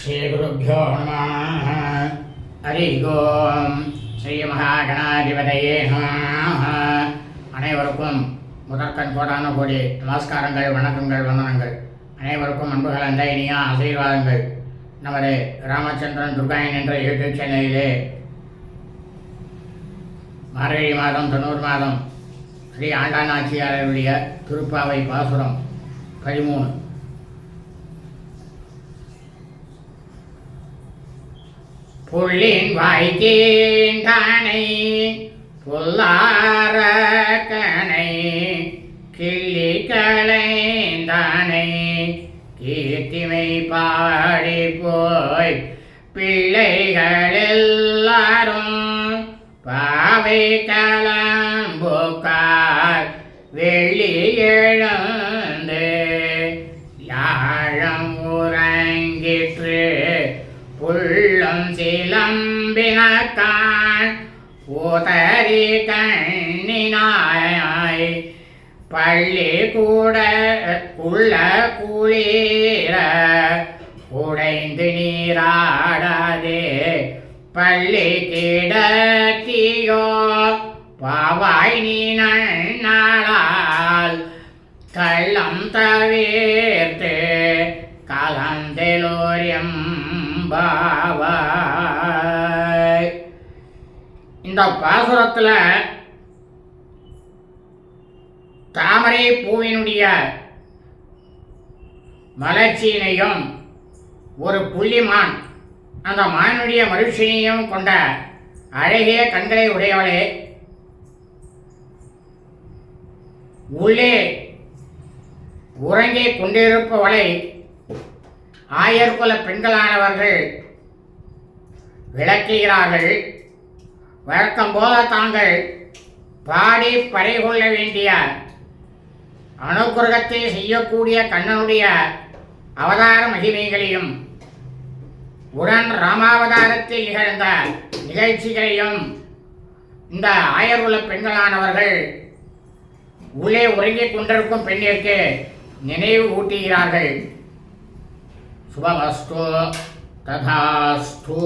ஸ்ரீகுருப்போ நம ஹரி ஓம். ஸ்ரீ மகாகணாதிபதையே அனைவருக்கும் முதற்கண் கோடான கோடி நமஸ்காரங்கள் வணக்கங்கள் வந்தனங்கள். அனைவருக்கும் அன்பு கலந்த இனிய ஆசீர்வாதங்கள். நமது ராமச்சந்திரன் துர்காயன் என்ற யூடியூப் சேனலிலே மார்கழி மாதம் தொண்ணூறு மாதம் ஸ்ரீ ஆண்டாநாச்சியாரருடைய திருப்பாவை பாசுரம் பதிமூணு. புள்ளின் வாய்க்கீண்டானை புல்லார கனை கிள்ளி களைந்தானை கீர்த்திமை பாடி போய் பிள்ளைகள் எல்லாரும் பாவை கலம்புக்கார் புள்ளும் சிலம்பினக்கான் உதறி கண்ணினாய் பள்ளி கூட உள்ள குளிர உடைந்து நீராடாதே பள்ளி கிடத்தியோ பாவாய் நீ நாளால் கள்ளம் தவிர்த்து கலந்தெலோரியம் பாவாய் இந்த பாசுரத்தில் தாமரை பூவினுடைய மலர்ச்சியினையும் ஒரு புள்ளிமான் அந்த மானுடைய மகிழ்ச்சியையும் கொண்ட அழகிய கண்களை உடையவளே. உள்ளே உறங்கிக் கொண்டிருப்பவளை ஆயர்குல பெண்களானவர்கள் விளக்குகிறார்கள். வழக்கம் போல தாங்கள் பாடி பறைகொள்ள வேண்டிய அனுகிரகத்தை செய்யக்கூடிய கண்ணனுடைய அவதார மகிமைகளையும் உடன் ராமாவதாரத்தில் நிகழ்ந்த நிகழ்ச்சிகளையும் இந்த ஆயர்குல பெண்களானவர்கள் உள்ளே உறங்கிக் கொண்டிருக்கும் பெண்ணிற்கு நினைவு ஊட்டுகிறார்கள். శుభమస్తు తథాస్తు